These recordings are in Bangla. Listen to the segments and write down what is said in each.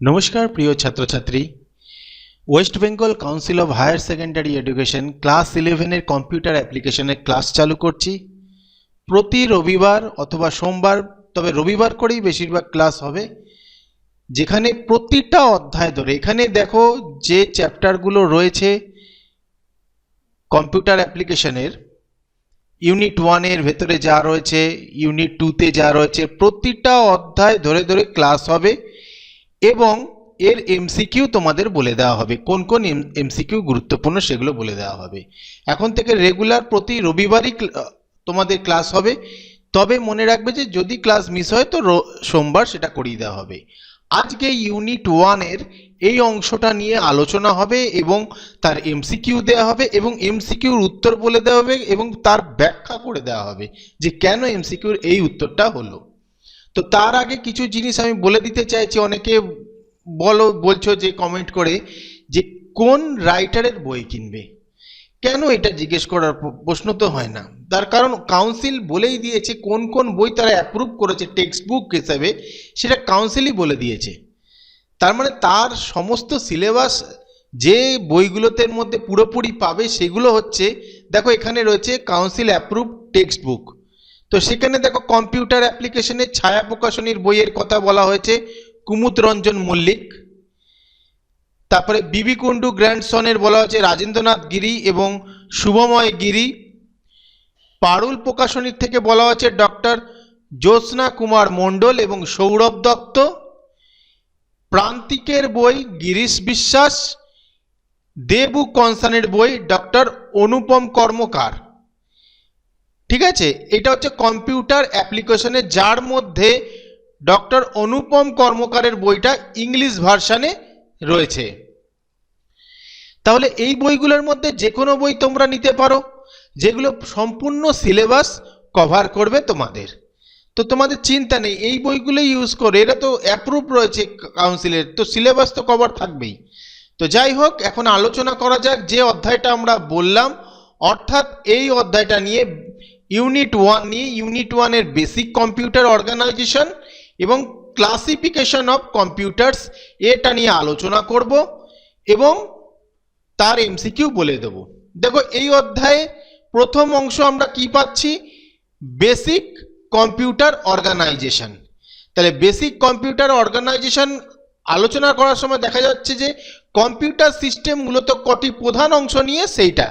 নমস্কার, প্রিয় ছাত্রছাত্রী। West Bengal Council of Higher Secondary Education class ইলেভেনের কম্পিউটার অ্যাপ্লিকেশনের ক্লাস চালু করছি। প্রতি রবিবার অথবা সোমবার, তবে রবিবার করেই বেশিরভাগ ক্লাস হবে। যেখানে প্রতিটা অধ্যায় ধরে, এখানে দেখো যে চ্যাপ্টারগুলো রয়েছে কম্পিউটার অ্যাপ্লিকেশনের ইউনিট ওয়ানের ভেতরে যা রয়েছে ইউনিট টুতে যা রয়েছে, প্রতিটা অধ্যায় ধরে ধরে ক্লাস হবে। এবং এর এমসিকিউ তোমাদের বলে দেওয়া হবে। কোন কোন এমসিকিউ গুরুত্বপূর্ণ সেগুলো বলে দেওয়া হবে। এখন থেকে রেগুলার প্রতি রবিবারই তোমাদের ক্লাস হবে। তবে মনে রাখবে যে যদি ক্লাস মিস হয় তো সোমবার সেটা করিয়ে দেওয়া হবে। আজকে ইউনিট ওয়ানের এই অংশটা নিয়ে আলোচনা হবে এবং তার এমসিকিউ দেওয়া হবে এবং এমসিকিউর উত্তর বলে দেওয়া হবে এবং তার ব্যাখ্যা করে দেওয়া হবে যে কেন এমসিকিউর এই উত্তরটা হলো। তো তার আগে কিছু জিনিস আমি বলে দিতে চাইছি, অনেকে বলো, বলছো যে কমেন্ট করে যে কোন রাইটারের বই কিনবে? কেন এটা জিজ্ঞেস করার প্রশ্ন তো হয় না। তার কারণ কাউন্সিল বলেই দিয়েছে কোন কোন বই তারা অ্যাপ্রুভ করেছে টেক্সট বুক হিসাবে, সেটা কাউন্সিলই বলে দিয়েছে। তার মানে তার সমস্ত সিলেবাস যে বইগুলোতে মধ্যে পুরোপুরি পাবে সেগুলো হচ্ছে, দেখো এখানে রয়েছে কাউন্সিল অ্যাপ্রুভ টেক্সট বুক তো সেখানে দেখো কম্পিউটার অ্যাপ্লিকেশনের ছায়া প্রকাশনীর বইয়ের কথা বলা হয়েছে কুমুদ রঞ্জন মল্লিক। তারপরে বিবি কুন্ডু গ্র্যান্ডসনের বলা হয়েছে রাজেন্দ্রনাথ গিরি এবং শুভময় গিরি। পারুল প্রকাশনীর থেকে বলা হয়েছে ডক্টর জ্যোৎস্না কুমার মণ্ডল এবং সৌরভ দত্ত। প্রান্তিকের বই গিরিশ বিশ্বাস। দেবু কনসার্নের বই ডক্টর অনুপম কর্মকার। ঠিক আছে? এটা হচ্ছে কম্পিউটার অ্যাপ্লিকেশনে যার মধ্যে ডক্টর অনুপম কর্মকারের বইটা ইংলিশ ভার্সানে রয়েছে। তাহলে এই বইগুলোর মধ্যে যে কোনো বই তোমরা নিতে পারো, যেগুলো সম্পূর্ণ সিলেবাস কভার করবে তোমাদের। তো তোমাদের চিন্তা নেই, এই বইগুলো ইউজ করে, এরা তো অ্যাপ্রুভ রয়েছে কাউন্সিলের তো সিলেবাস তো কভার থাকবেই। তো যাই হোক, এখন আলোচনা করা যাক যে অধ্যায়টা আমরা বললাম, অর্থাৎ এই অধ্যায়টা নিয়ে ইউনিট ওয়ান নিয়ে ইউনিট ওয়ানের বেসিক কম্পিউটার অর্গানাইজেশন এবং ক্লাসিফিকেশন অফ কম্পিউটার্স, এটা নিয়ে আলোচনা করব এবং তার এমসিকিউ বলে দেব। দেখো, এই অধ্যায়ে প্রথম অংশ আমরা কি পাচ্ছি? Basic computer organisation. তাহলে বেসিক কম্পিউটার অর্গানাইজেশন আলোচনা করার সময় দেখা যাচ্ছে যে কম্পিউটার সিস্টেম মূলত কটি প্রধান অংশ নিয়ে সেইটা।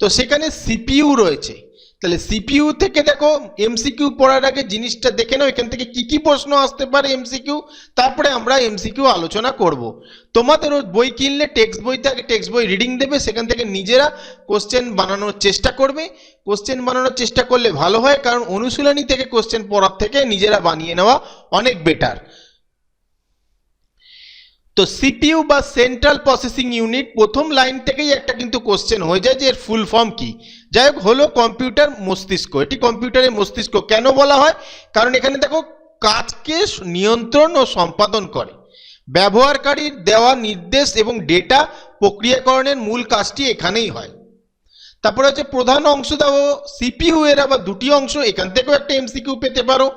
তো সেখানে সিপিইউ রয়েছে। তাহলে সিপিইউ থেকে দেখো, এমসিকিউ পড়ার আগে জিনিসটা দেখে নাও, এখান থেকে কি কি প্রশ্ন আসতে পারে এমসিকিউ, তারপরে আমরা এমসিকিউ আলোচনা করব। তোমাদের বই কিনলে, টেক্সট বইতে আগে টেক্সট বই রিডিং দেবে, সেখান থেকে নিজেরা কোশ্চেন বানানোর চেষ্টা করবে। কোশ্চেন বানানোর চেষ্টা করলে ভালো হয়, কারণ অনুশীলনী থেকে কোশ্চেন পড়ার থেকে নিজেরা বানিয়ে নেওয়া অনেক বেটার তো সিপিইউ বা সেন্ট্রাল প্রসেসিং ইউনিট প্রথম লাইন থেকেই একটা কিন্তু কোশ্চেন হয়ে যায় যে এর ফুল ফর্ম কি? যাই হোক, হলো কম্পিউটার মস্তিষ্ক। এটি কম্পিউটারের মস্তিষ্ক। কেন বলা হয়? কারণ এখানে দেখো, কাজকে নিয়ন্ত্রণ ও সম্পাদন করে। ব্যবহারকারীর দেওয়া নির্দেশ এবং ডেটা প্রক্রিয়াকরণের মূল কাজটি এখানেই হয়। তারপরে হচ্ছে প্রধান অংশ দেখো, সিপিইউ এর আবার দুটি অংশ। এখান থেকেও একটা এমসিকিউ পেতে পারো।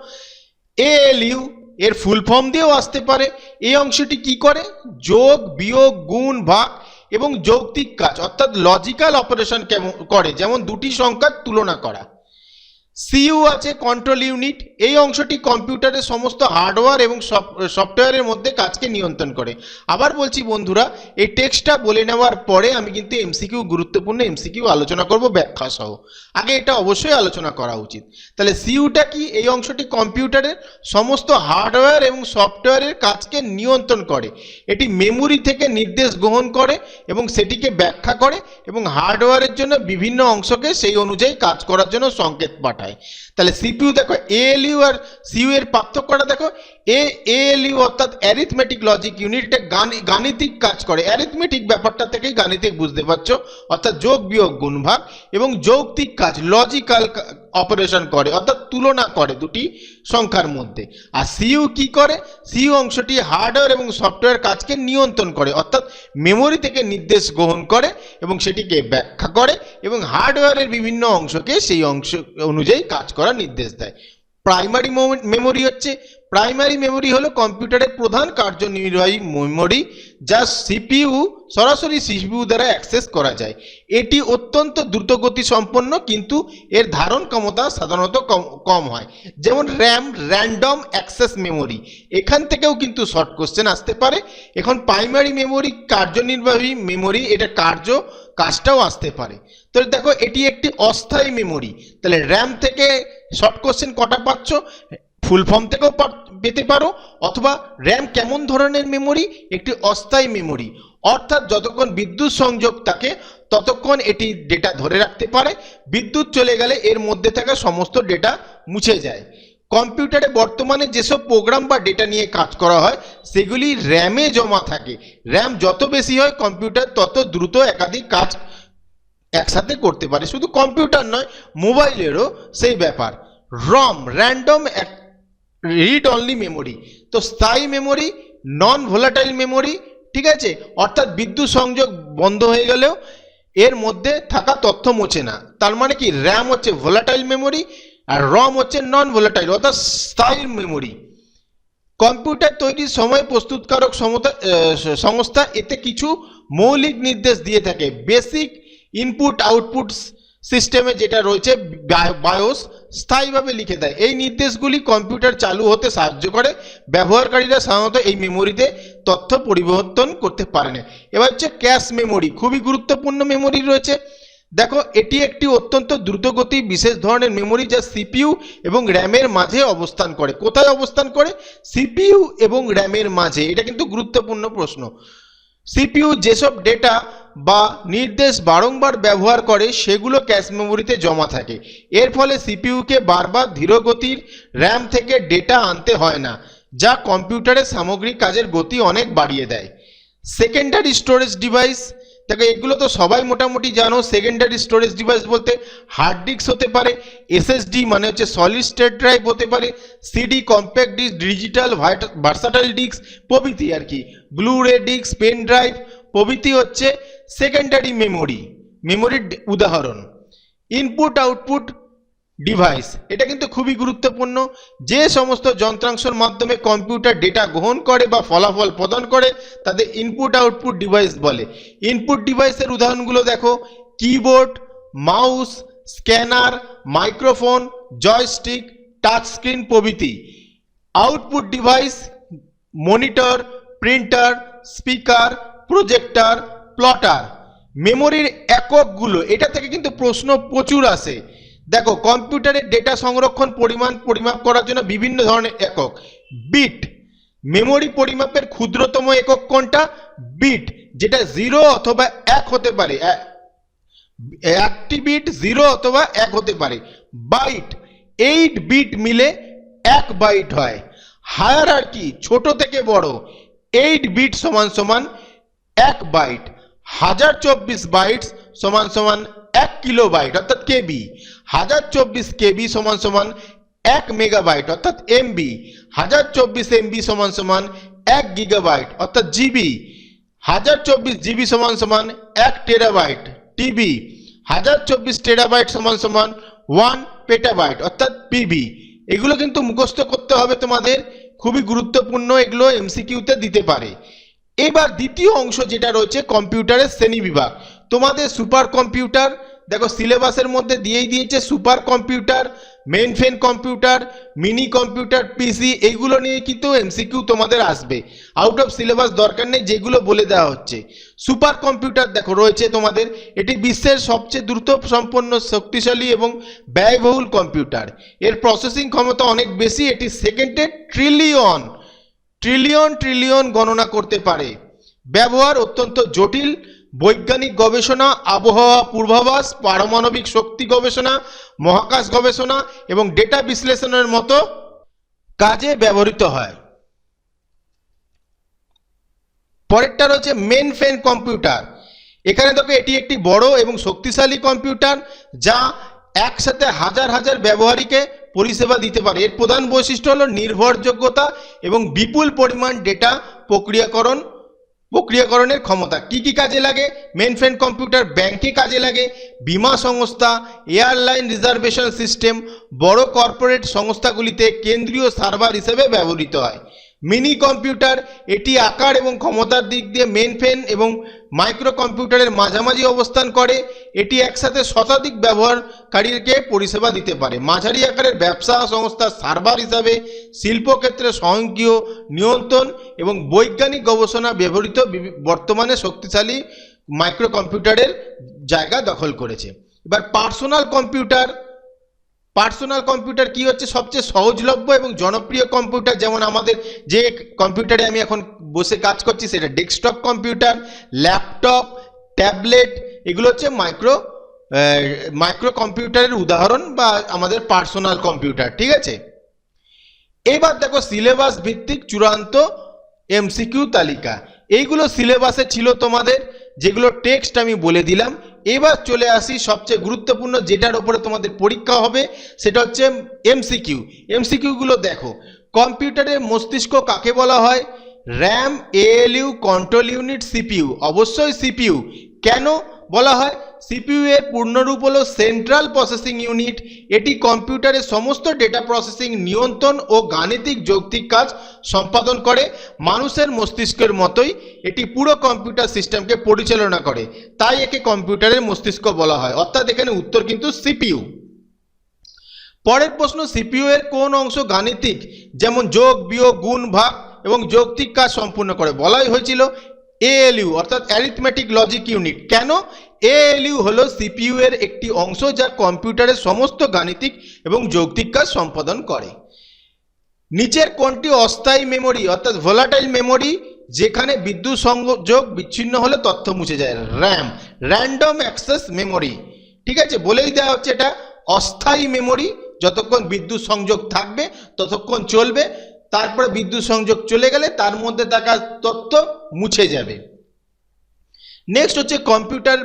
এএলইউ এর ফুল ফর্ম দিয়েও আসতে পারে। এই অংশটি কি করে? যোগ, বিয়োগ, গুণ, ভাগ এবং যৌক্তিক কাজ, অর্থাৎ লজিক্যাল অপারেশন কেমন করে। যেমন দুটি সংখ্যার তুলনা করা। সিইউ আছে কন্ট্রোল ইউনিট এই অংশটি কম্পিউটারের সমস্ত হার্ডওয়্যার এবং সফটওয়্যারের মধ্যে কাজকে নিয়ন্ত্রণ করে। আবার বলছি বন্ধুরা, এই টেক্সটটা বলে নেওয়ার পরে আমি কিন্তু এমসিকিউ গুরুত্বপূর্ণ এমসিকিউ আলোচনা করব ব্যাখ্যা সহ। আগে এটা অবশ্যই আলোচনা করা উচিত। তাহলে সিইউটা কি? এই অংশটি কম্পিউটারের সমস্ত হার্ডওয়্যার এবং সফটওয়্যারের কাজকে নিয়ন্ত্রণ করে। এটি মেমোরি থেকে নির্দেশ গ্রহণ করে এবং সেটিকে ব্যাখ্যা করে এবং হার্ডওয়্যারের জন্য বিভিন্ন অংশকে সেই অনুযায়ী কাজ করার জন্য সংকেত পাঠায়। তাহলে সিপিউ দেখো এএলইউ আর সিইউ এর পার্থক্যটা দেখো এ এএলইউ অর্থাৎ অ্যারিথমেটিক লজিক ইউনিট এটা গাণিতিক কাজ করে। অ্যারিথমেটিক ব্যাপারটা থেকেই গাণিতিক বুঝতে পারছ। অর্থাৎ যোগ, বিয়োগ গুণ ভাগ এবং যৌক্তিক কাজ লজিক্যাল অপারেশন করে, অর্থাৎ তুলনা করে দুটি সংখ্যার মধ্যে। আর সিইউ কি করে? সিইউ অংশটি হার্ডওয়্যার এবং সফটওয়্যার কাজকে নিয়ন্ত্রণ করে, অর্থাৎ মেমোরি থেকে নির্দেশ গ্রহণ করে এবং সেটিকে ব্যাখ্যা করে এবং হার্ডওয়্যারের বিভিন্ন অংশকে সেই অংশ অনুযায়ী কাজ করার নির্দেশ দেয়। প্রাইমারি মেমোরি হচ্ছে প্রাইমারি মেমোরি হলো কম্পিউটারের প্রধান কার্যনির্বাহী মেমোরি যা সিপিইউ সরাসরি সিপিইউ দ্বারা অ্যাক্সেস করা যায়। এটি অত্যন্ত দ্রুতগতি সম্পন্ন কিন্তু এর ধারণ ক্ষমতা সাধারণত কম হয়। যেমন র্যাম র্যান্ডম অ্যাক্সেস মেমোরি এখান থেকেও কিন্তু শর্ট কোশ্চেন আসতে পারে। এখন প্রাইমারি মেমোরি কার্যনির্বাহী মেমোরি এটা কার্য কাজটাও আসতে পারে। তাহলে দেখো, এটি একটি অস্থায়ী মেমোরি তাহলে র্যাম থেকে শর্ট কোশ্চেন কটা পাচ্ছ? ফুল ফর্ম থেকেও পা- পেতে পারো, অথবা র্যাম কেমন ধরনের মেমোরি একটি অস্থায়ী মেমোরি অর্থাৎ যতক্ষণ বিদ্যুৎ সংযোগ থাকে, ততক্ষণ এটি ডেটা ধরে রাখতে পারে। বিদ্যুৎ চলে গেলে এর মধ্যে থাকা সমস্ত ডেটা মুছে যায়। কম্পিউটারে বর্তমানে যেসব প্রোগ্রাম বা ডেটা নিয়ে কাজ করা হয়, সেগুলি র্যামে জমা থাকে। র্যাম যত বেশি হয়, কম্পিউটার তত দ্রুত একাধিক কাজ একসাথে করতে পারে। শুধু কম্পিউটার নয়, মোবাইলেরও সেই ব্যাপার। ROM random read only memory তো স্থায়ী মেমোরি নন ভোলাটাইল মেমোরি ঠিক আছে? অর্থাৎ বিদ্যুৎ সংযোগ বন্ধ হয়ে গেলেও এর মধ্যে থাকা তথ্য মোছে না। তার মানে কি? র্যাম হচ্ছে ভোলাটাইল মেমোরি আর রম হচ্ছে নন ভোলাটাইল অর্থাৎ স্থায়ী মেমোরি কম্পিউটার তৈরির সময় প্রস্তুতকারক সংস্থা এতে কিছু মৌলিক নির্দেশ দিয়ে থাকে। বেসিক ইনপুট আউটপুট সিস্টেমে যেটা রয়েছে বায়োস স্থায়ীভাবে লিখে দেয়। এই নির্দেশগুলি কম্পিউটার চালু হতে সাহায্য করে। ব্যবহারকারীরা সাধারণত এই মেমোরিতে তথ্য পরিবর্তন করতে পারে না। এবার হচ্ছে ক্যাশ মেমোরি, খুবই গুরুত্বপূর্ণ মেমোরি রয়েছে। দেখো, এটি একটি অত্যন্ত দ্রুতগতি, বিশেষ ধরনের মেমোরি যা সিপিইউ এবং র্যামের মাঝে অবস্থান করে। কোথায় অবস্থান করে? সিপিইউ এবং র্যামের মাঝে। এটা কিন্তু গুরুত্বপূর্ণ প্রশ্ন। সিপিইউ যেসব ডেটা বা নির্দেশ বারংবার ব্যবহার করে সেগুলো ক্যাশ মেমোরিতে জমা থাকে। এর ফলে সিপিইউকে বারবার ধীরগতির র্যাম থেকে ডেটা আনতে হয় না, যা কম্পিউটারের সামগ্রিক কাজের গতি অনেক বাড়িয়ে দেয়। সেকেন্ডারি স্টোরেজ ডিভাইস, দেখো, এগুলো তো সবাই মোটামুটি জানো, সেকেন্ডারি স্টোরেজ ডিভাইস বলতে হার্ড ডিস্ক হতে পারে, এসএসডি মানে হচ্ছে সলিড স্টেট ড্রাইভ হতে পারে, CD, compact disc, digital versatile disc প্রভৃতি আর কি। Blue ray disk, pen drive প্রভৃতি হচ্ছে সেকেন্ডারি মেমোরি মেমোরির উদাহরণ ইনপুট আউটপুট ডিভাইস এটা কিন্তু খুবই গুরুত্বপূর্ণ। যে সমস্ত যন্ত্রাংশের মাধ্যমে কম্পিউটার ডেটা গ্রহণ করে বা ফলাফল প্রদান করে, তাদের ইনপুট আউটপুট ডিভাইস বলে। ইনপুট ডিভাইসের উদাহরণগুলো দেখো। Keyboard mouse scanner microphone joystick touch screen প্রভৃতি। Output device monitor printer speaker projector plotter মেমোরির এককগুলো, এটা থেকে কিন্তু প্রশ্ন প্রচুর আসে। দেখো কম্পিউটারের ডেটা সংরক্ষণ, পরিমাণ পরিমাপ করার জন্য বিভিন্ন ধরনের একক। বিট মেমোরি পরিমাপের ক্ষুদ্রতম একক কোনটা? বিট যেটা জিরো অথবা এক হতে পারে। একটি বিট জিরো অথবা এক হতে পারে। বাইট এইট বিট মিলে এক বাইট হয়। হায়ার আর কি ছোট থেকে বড় এইট বিট সমান সমান এক বাইট হাজার চব্বিশ বাইটস সমান সমান এক কিলো বাইট অর্থাৎ কেবি। হাজার চব্বিশ কেবি সমান সমান এক মেগাবাইট, অর্থাৎ এমবি। হাজার চব্বিশ এমবি সমান সমান এক গিগাবাইট, অর্থাৎ জিবি। হাজার চব্বিশ জিবি সমান সমান এক টেরাবাইট, টিবি। হাজার চব্বিশ টেরাবাইট সমান সমান ওয়ান পেটাবাইট, অর্থাৎ পিবি। এগুলো কিন্তু মুখস্থ করতে হবে তোমাদের, খুবই গুরুত্বপূর্ণ, এগুলো এমসিকিউতে দিতে পারে। এবার দ্বিতীয় অংশ যেটা রয়েছে, কম্পিউটারের শ্রেণি বিভাগ তোমাদের সুপার কম্পিউটার, দেখো সিলেবাসের মধ্যে দিয়েই দিয়েছে super computer mainframe computer, mini computer, PC, এইগুলো নিয়ে কিন্তু এমসিকিউ তোমাদের আসবে। আউট অফ সিলেবাস দরকার নেই, যেগুলো বলে দেওয়া হচ্ছে। সুপার কম্পিউটার দেখো রয়েছে তোমাদের, এটি বিশ্বের সবচেয়ে দ্রুত সম্পন্ন, শক্তিশালী এবং ব্যয়বহুল কম্পিউটার। এর প্রসেসিং ক্ষমতা অনেক বেশি, এটি সেকেন্ডে ট্রিলিয়ন ট্রিলিয়ন ট্রিলিয়ন গণনা করতে পারে। ব্যবহার অত্যন্ত জটিল। বৈজ্ঞানিক গবেষণা, আবহাওয়া পূর্বাভাস, পারমাণবিক শক্তি গবেষণা, মহাকাশ গবেষণা এবং ডেটা বিশ্লেষণের মতো কাজে ব্যবহৃত হয়। পরেরটা রয়েছে মেন ফেন কম্পিউটার। এখানে দেখো এটি একটি বড় এবং শক্তিশালী কম্পিউটার যা একসাথে হাজার হাজার ব্যবহারীকে পরিষেবা দিতে পারে। এর প্রধান বৈশিষ্ট্য হলো নির্ভরযোগ্যতা এবং বিপুল পরিমাণ ডেটা প্রক্রিয়াকরণ, প্রক্রিয়াকরণের ক্ষমতা। কি কি কাজে লাগে? মেন ফ্রেন কম্পিউটার ব্যাংকে কাজে লাগে। বিমা সংস্থা এয়ারলাইন রিজার্ভেশন সিস্টেম বড় কর্পোরেট সংস্থাগুলিতে কেন্দ্রীয় সার্ভার হিসেবে ব্যবহৃত হয়। মিনি কম্পিউটার এটি আকার এবং ক্ষমতার দিক দিয়ে মেন ফেন এবং মাইক্রো কম্পিউটারের মাঝামাঝি অবস্থান করে, এটি একসাথে শতাধিক ব্যবহারকারীকে পরিষেবা দিতে পারে। মাঝারি আকারের ব্যবসা সংস্থার সার্ভার হিসাবে শিল্পক্ষেত্রে স্বয়ংক্রিয় নিয়ন্ত্রণ এবং বৈজ্ঞানিক গবেষণা ব্যবহৃত বর্তমানে শক্তিশালী মাইক্রো কম্পিউটারের জায়গা দখল করেছে। এবার পার্সোনাল কম্পিউটার পার্সোনাল কম্পিউটার কি হচ্ছে? সবচেয়ে সহজলভ্য এবং জনপ্রিয় কম্পিউটার যেমন আমাদের যে কম্পিউটারে আমি এখন বসে কাজ করছি সেটা ডেস্কটপ কম্পিউটার, ল্যাপটপ, ট্যাবলেট, এগুলো হচ্ছে মাইক্রো মাইক্রো কম্পিউটারের উদাহরণ বা আমাদের পার্সোনাল কম্পিউটার, ঠিক আছে? এবার দেখো সিলেবাস ভিত্তিক চূড়ান্ত এমসিকিউ তালিকা। এইগুলো সিলেবাসে ছিল তোমাদের, যেগুলো টেক্সট আমি বলে দিলাম। এবার চলে আসি সবচেয়ে গুরুত্বপূর্ণ, যেটার ওপরে তোমাদের পরীক্ষা হবে, সেটা হচ্ছে এমসিকিউ এমসিকিউগুলো দেখো কম্পিউটারের মস্তিষ্ক কাকে বলা হয়? RAM ALU control unit CPU অবশ্যই সিপিইউ কেন বলা হয়? সিপিইউ এর পূর্ণরূপ হলো সেন্ট্রাল প্রসেসিং ইউনিট এটি কম্পিউটারের সমস্ত ডেটা প্রসেসিং নিয়ন্ত্রণ ও গাণিতিক যৌক্তিক কাজ সম্পাদন করে। মানুষের মস্তিষ্কের মতোই এটি পুরো কম্পিউটার সিস্টেমকে পরিচালনা করে। তাই একে কম্পিউটারের মস্তিষ্ক বলা হয়। অর্থাৎ এখানে উত্তর কিন্তু সিপিইউ। পরের প্রশ্ন সিপিইউ এর কোন অংশ গাণিতিক? যেমন যোগ, বিয়োগ, গুণ, ভাগ এবং যৌক্তিক কাজ সম্পূর্ণ করে। বলাই হয়েছিল এএলইউ অর্থাৎ অ্যারিথমেটিক লজিক ইউনিট কেন? এএলইউ হলো সিপিইউ এর একটি অংশ যা কম্পিউটারের সমস্ত গাণিতিক এবং যৌক্তিক কাজ সম্পাদন করে। নিচের কোনটি অস্থায়ী মেমরি অর্থাৎ ভোলাটাইল মেমরি যেখানে বিদ্যুৎ সংযোগ বিচ্ছিন্ন হলে তথ্য মুছে যায়। র্যাম র্যান্ডম অ্যাক্সেস মেমরি ঠিক আছে? বলেই দেওয়া হচ্ছে এটা অস্থায়ী মেমরি যতক্ষণ বিদ্যুৎ সংযোগ থাকবে, ততক্ষণ চলবে। তারপরে বিদ্যুৎ সংযোগ চলে গেলে তার মধ্যে থাকা তথ্য মুছে যাবে। নেক্সট হচ্ছে কম্পিউটার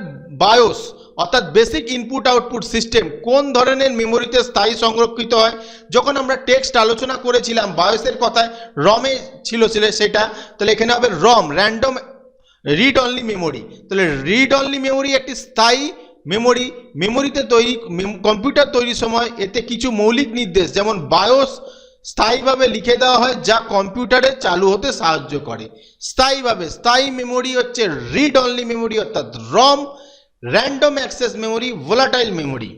বায়োস অর্থাৎ বেসিক ইনপুট আউটপুট সিস্টেম কোন ধরনের মেমোরিতে স্থায়ী সংরক্ষিত হয়? যখন আমরা টেক্সট আলোচনা করেছিলাম বায়োসের কথায় রমে ছিল সেটা, তাহলে এখানে হবে ROM random read only memory তাহলে রিড অনলি মেমোরি একটি স্থায়ী মেমোরি মেমোরিতে তৈরি কম্পিউটার তৈরির সময় এতে কিছু মৌলিক নির্দেশ, যেমন বায়োস স্থায়ীভাবে লিখে দেওয়া হয় যা কম্পিউটারে চালু হতে সাহায্য করে। স্থায়ীভাবে, স্থায়ী মেমোরি হচ্ছে রিড অনলি মেমোরি অর্থাৎ ROM random access memory volatile memory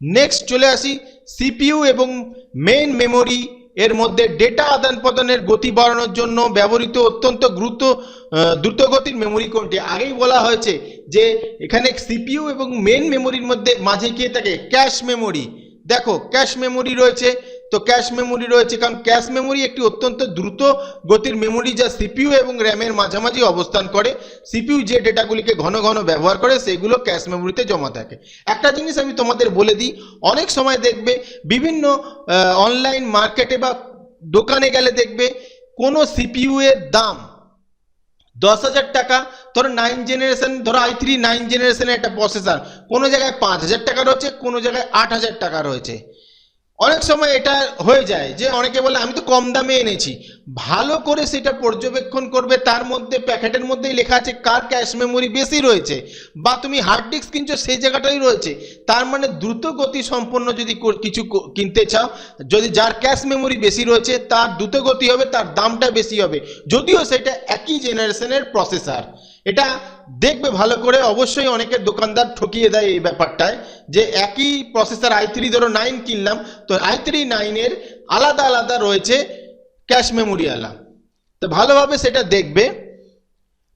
next চলে আসি সিপিইউ এবং মেইন মেমোরি এর মধ্যে ডেটা আদান প্রদানের গতি বাড়ানোর জন্য ব্যবহৃত অত্যন্ত দ্রুত দ্রুতগতির মেমোরি কোনটি? আগেই বলা হয়েছে যে এখানে সিপিইউ এবং মেন মেমোরির মধ্যে মাঝে কে থাকে ক্যাশ মেমোরি দেখো ক্যাশ মেমোরি রয়েছে তো ক্যাশ মেমোরি রয়েছে, কারণ ক্যাশ মেমোরি একটি অত্যন্ত দ্রুত গতির মেমোরি যা সিপিইউ এবং র্যামের মাঝামাঝি অবস্থান করে। সিপিইউ যে ডেটাগুলিকে ঘন ঘন ব্যবহার করে, সেগুলো ক্যাশ মেমোরিতে জমা থাকে। একটা জিনিস আমি তোমাদের বলে দিই, অনেক সময় দেখবে বিভিন্ন অনলাইন মার্কেটে বা দোকানে গেলে দেখবে কোনো সিপিইউ এর দাম দশ হাজার টাকা, ধরো নাইন জেনারেশন ধরো আই থ্রি নাইন জেনারেশনের একটা প্রসেসার কোনো জায়গায় পাঁচ হাজার টাকা রয়েছে, কোনো জায়গায় আট হাজার টাকা রয়েছে। অনেক সময় এটা হয়ে যায় যে অনেকে বলে, আমি তো কম দামে এনেছি। ভালো করে সেটা পর্যবেক্ষণ করবে, তার মধ্যে, প্যাকেটের মধ্যেই লেখা আছে, কার ক্যাশ মেমোরি বেশি রয়েছে? বা, তুমি হার্ড ডিস্ক কিনছো, সেই জায়গাটাই রয়েছে। তার মানে দ্রুত গতি সম্পন্ন যদি কিছু কিনতে চাও, যদি যার ক্যাশ মেমোরি বেশি রয়েছে, তার দ্রুত গতি হবে, তার দামটা বেশি হবে। যদিও সেটা একই জেনারেশনের প্রসেসর। এটা দেখবে ভালো করে অবশ্যই অনেকের দোকানদার ঠকিয়ে দেয় এই ব্যাপারটায় যে একই প্রসেসর আই থ্রি ধরো নাইন কিনলাম, তো আই থ্রি নাইনের আলাদা আলাদা রয়েছে ক্যাশ মেমোরি আলা। তো ভালোভাবে সেটা দেখবে।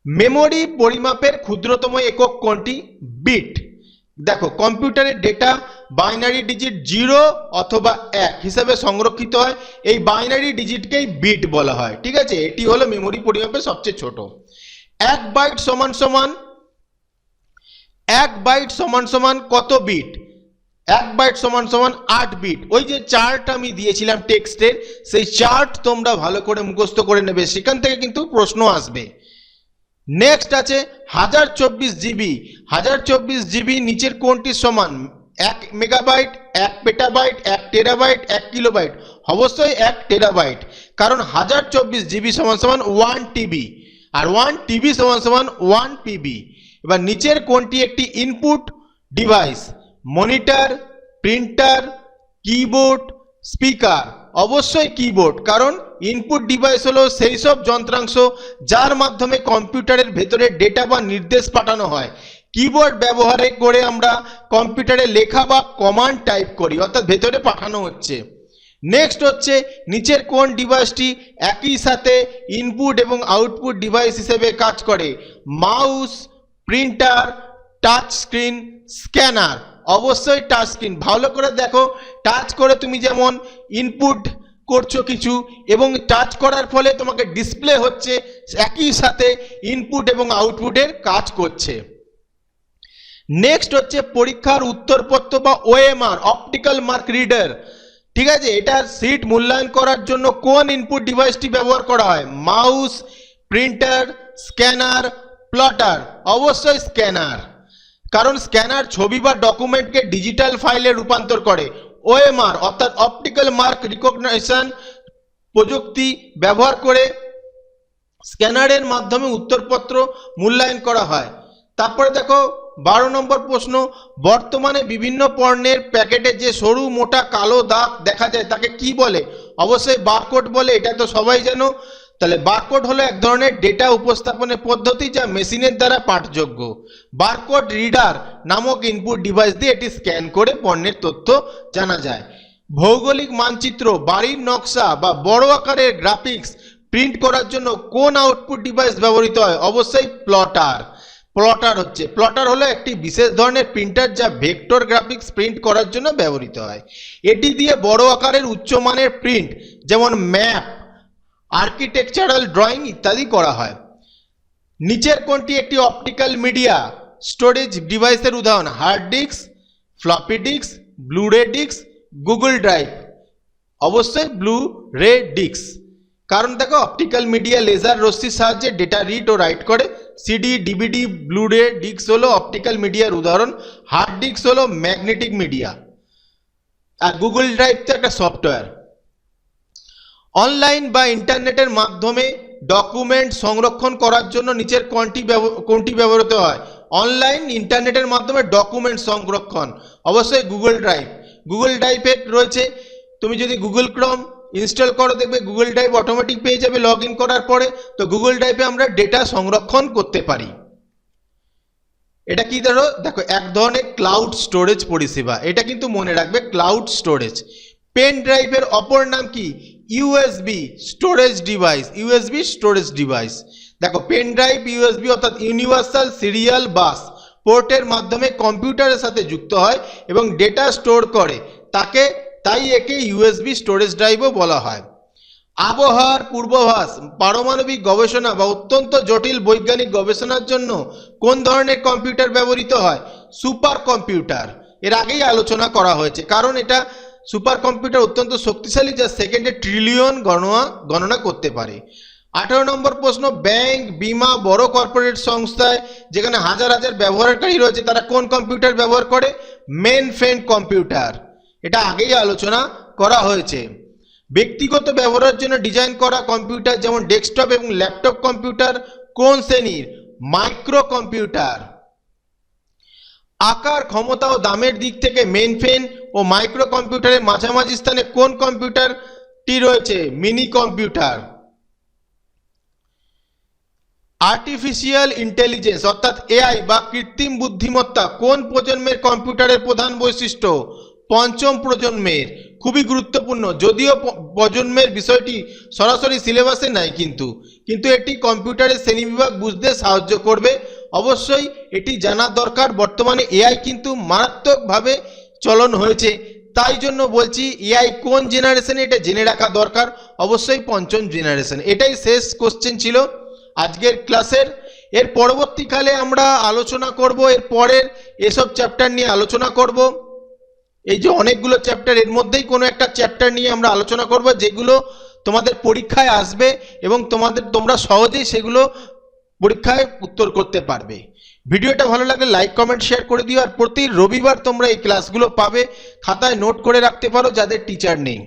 মেমোরি পরিমাপের ক্ষুদ্রতম একক কোনটি? বিট দেখো কম্পিউটারের ডেটা বাইনারি ডিজিট জিরো অথবা এক হিসাবে সংরক্ষিত হয়। এই বাইনারি ডিজিটকেই বিট বলা হয়, ঠিক আছে? এটি হলো মেমোরি পরিমাপের সবচেয়ে ছোট। এক বাইট সমান সমান, এক বাইট সমান সমান কত বিট এক বাইট সমান সমান আট বিট ওই যে চার্ট আমি দিয়েছিলাম টেক্সটের সেই চার্ট তোমরা ভালো করে মুখস্থ করে নেবে, সেখান থেকে কিন্তু প্রশ্ন আসবে। নেক্সট আছে, হাজার চব্বিশ জিবি হাজার চব্বিশ জিবি নিচের কোনটির সমান? এক মেগাবাইট এক পেটাবাইট এক টেরাবাইট এক কিলোবাইট অবশ্যই এক টেরাবাইট কারণ হাজার চব্বিশ জিবি সমান সমান ওয়ান টিবি আর ওয়ান টিভি সমান সমান ওয়ান পিবি এবার নিচের কোনটি একটি input device monitor printer keyboard speaker অবশ্যই কিবোর্ড কারণ ইনপুট ডিভাইস হলো সেই সব যন্ত্রাংশ যার মাধ্যমে কম্পিউটারের ভেতরে ডেটা বা নির্দেশ পাঠানো হয়। কিবোর্ড ব্যবহারে করে আমরা কম্পিউটারে লেখা বা কমান্ড টাইপ করি, অর্থাৎ ভেতরে পাঠানো হচ্ছে। নেক্সট হচ্ছে নিচের কোন ডিভাইসটি একই সাথে ইনপুট এবং আউটপুট ডিভাইস হিসেবে কাজ করে? Mouse printer touch screen scanner অবশ্যই টাচ স্ক্রিন ভালো করে দেখো টাচ করে তুমি যেমন ইনপুট করছ কিছু এবং টাচ করার ফলে তোমাকে ডিসপ্লে হচ্ছে একই সাথে ইনপুট এবং আউটপুটের কাজ করছে। নেক্সট হচ্ছে পরীক্ষার উত্তরপত্র বা ওএমআর অপটিক্যাল মার্ক রিডার ঠিক আছে এটার সিট মূল্যায়ন করার জন্য কোন ইনপুট ডিভাইসটি ব্যবহার করা হয়? মাউস প্রিন্টার স্ক্যানার প্লটার অবশ্যই স্ক্যানার কারণ স্ক্যানার ছবি বা ডকুমেন্টকে ডিজিটাল ফাইলে রূপান্তর করে। ওএমআর অর্থাৎ অপটিক্যাল মার্ক রিকগনিশন প্রযুক্তি ব্যবহার করে স্ক্যানারের মাধ্যমে উত্তরপত্র মূল্যায়ন করা হয়। তারপরে দেখো বারো নম্বর প্রশ্ন, বর্তমানে বিভিন্ন পণ্যের প্যাকেটে যে সরু, মোটা, কালো দাগ দেখা যায়, তাকে কি বলে? অবশ্যই বারকোড বলে, এটা তো সবাই জানো। তাহলে বারকোড হলো এক ধরনের ডেটা উপস্থাপনের পদ্ধতি যা মেশিনের দ্বারা পাঠযোগ্য। বারকোড রিডার নামক ইনপুট ডিভাইস দিয়ে এটি স্ক্যান করে পণ্যের তথ্য জানা যায়। ভৌগোলিক মানচিত্র, বাড়ির নকশা বা বড় আকারের গ্রাফিক্স প্রিন্ট করার জন্য কোন আউটপুট ডিভাইস ব্যবহৃত হয়? অবশ্যই প্লটার। প্লটার হচ্ছে। প্লটার হলো একটি বিশেষ ধরনের প্রিন্টার যা ভেক্টর গ্রাফিক্স প্রিন্ট করার জন্য ব্যবহৃত হয়। এটি দিয়ে বড় আকারের উচ্চমানের প্রিন্ট যেমন ম্যাপ আর্কিটেকচারাল ড্রয়িং ইত্যাদি করা হয়। নিচের কোনটি একটি অপটিক্যাল মিডিয়া স্টোরেজ ডিভাইসের উদাহরণ। Hard disk floppy disk blu ray disk Google Drive অবশ্যই ব্লু রে ডিস্ক কারণ দেখো অপটিক্যাল মিডিয়া লেজার রশ্মির সাহায্যে ডেটা রিড ও রাইট করে। CD DVD blu ray disk হলো অপটিক্যাল মিডিয়ার উদাহরণ হার্ড ডিস্ক হলো ম্যাগনেটিক মিডিয়া আর গুগল ড্রাইভ তো একটা সফটওয়্যার অনলাইন বা ইন্টারনেটের মাধ্যমে ডকুমেন্ট সংরক্ষণ করার জন্য নিচের কোনটি কোনটি ব্যবহৃত হয়? অনলাইন ইন্টারনেটের মাধ্যমে ডকুমেন্ট সংরক্ষণ। অবশ্যই গুগল ড্রাইভ গুগল ড্রাইভে রয়েছে, তুমি যদি গুগল ক্রম ইনস্টল করো, দেখবে গুগল ড্রাইভ অটোমেটিক পেয়ে যাবে লগ করার পরে, তো গুগল ড্রাইভে আমরা ডেটা সংরক্ষণ করতে পারি। এটা কি ধরো? দেখো, এক ধরনের ক্লাউড স্টোরেজ পরিষেবা। এটা কিন্তু মনে রাখবে ক্লাউড স্টোরেজ পেন ড্রাইভের অপর নাম কি? USB storage device USB storage device দেখো পেন ড্রাইভ ইউএসবি অর্থাৎ ইউনিভার্সাল সিরিয়াল বাস পোর্টের মাধ্যমে কম্পিউটারের সাথে যুক্ত হয় এবং ডেটা স্টোর করে। তাকে তাই একে ইউএসবি স্টোরেজ ড্রাইভও বলা হয়। আবহাওয়ার পূর্বাভাস, পারমাণবিক গবেষণা বা অত্যন্ত জটিল বৈজ্ঞানিক গবেষণার জন্য কোন ধরনের কম্পিউটার ব্যবহৃত হয়? Super computer. এর আগেই আলোচনা করা হয়েছে, কারণ এটা সুপার কম্পিউটার অত্যন্ত শক্তিশালী যা সেকেন্ডে ট্রিলিয়ন গণনা গণনা করতে পারে। আঠারো নম্বর প্রশ্ন, ব্যাংক বিমা বড় কর্পোরেট সংস্থায় যেখানে হাজার হাজার ব্যবহারকারী রয়েছে, তারা কোন কম্পিউটার ব্যবহার করে? Mainframe computer. এটা আগেই আলোচনা করা হয়েছে। ব্যক্তিগত ব্যবহারের জন্য ডিজাইন করা কম্পিউটার যেমন ডেস্কটপ এবং ল্যাপটপ কম্পিউটার, কোন শ্রেণির? মাইক্রো কম্পিউটার আকার, ক্ষমতা ও দামের দিক থেকে মেনফ্রেন ও মাইক্রো কম্পিউটারের মাঝামাঝি স্থানে কোন কম্পিউটারটি রয়েছে? মিনি কম্পিউটার আর্টিফিশিয়াল ইন্টেলিজেন্স অর্থাৎ এআই বা কৃত্রিম বুদ্ধিমত্তা কোন প্রজন্মের কম্পিউটারের প্রধান বৈশিষ্ট্য? পঞ্চম প্রজন্মের, খুবই গুরুত্বপূর্ণ। যদিও প্রজন্মের বিষয়টি সরাসরি সিলেবাসে নাই কিন্তু কিন্তু এটি কম্পিউটারের শ্রেণীবিভাগ বুঝতে সাহায্য করবে। অবশ্যই এটি জানা দরকার, বর্তমানে এআই কিন্তু মারাত্মকভাবে চলন হয়েছে। তাই জন্য বলছি, এআই কোন জেনারেশনে এটা জেনে রাখা দরকার? অবশ্যই পঞ্চম জেনারেশন। এটাই শেষ কোশ্চেন ছিল আজকের ক্লাসের। এর পরবর্তীকালে আমরা আলোচনা করব, এর পরের এসব চ্যাপ্টার নিয়ে আলোচনা করব। এই যে অনেকগুলো চ্যাপ্টার এর মধ্যেই কোনো একটা চ্যাপ্টার নিয়ে আমরা আলোচনা করব, যেগুলো তোমাদের পরীক্ষায় আসবে এবং তোমাদের, তোমরা সহজেই সেগুলো পরীক্ষায় উত্তর করতে পারবে। ভিডিওটা ভালো লাগলে লাইক কমেন্ট শেয়ার করে দিও, আর প্রতি রবিবার তোমরা এই ক্লাসগুলো পাবে। খাতায় নোট করে রাখতে পারো যাদের টিচার নেই।